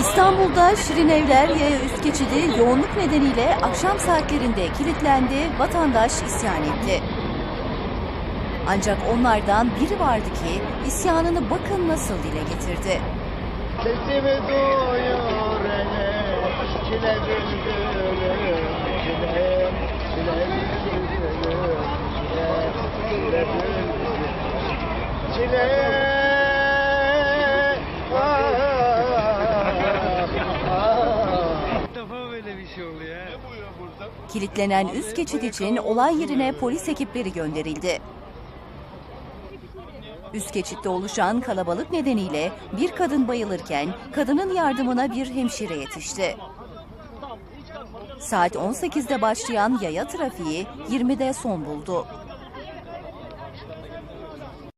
İstanbul'da Şirin Evler yaya üst geçidi yoğunluk nedeniyle akşam saatlerinde kilitlendi, vatandaş isyan etti. Ancak onlardan biri vardı ki isyanını bakın nasıl dile getirdi. Sesimi duyur ele, çile bülbülüm, çile, çile bülbülüm, çile, çile bülbülüm, çile. Böyle bir şey oluyor ya. Kilitlenen üst geçit için olay yerine polis ekipleri gönderildi. Üst geçitte oluşan kalabalık nedeniyle bir kadın bayılırken kadının yardımına bir hemşire yetişti. Saat 18'de başlayan yaya trafiği 20'de son buldu.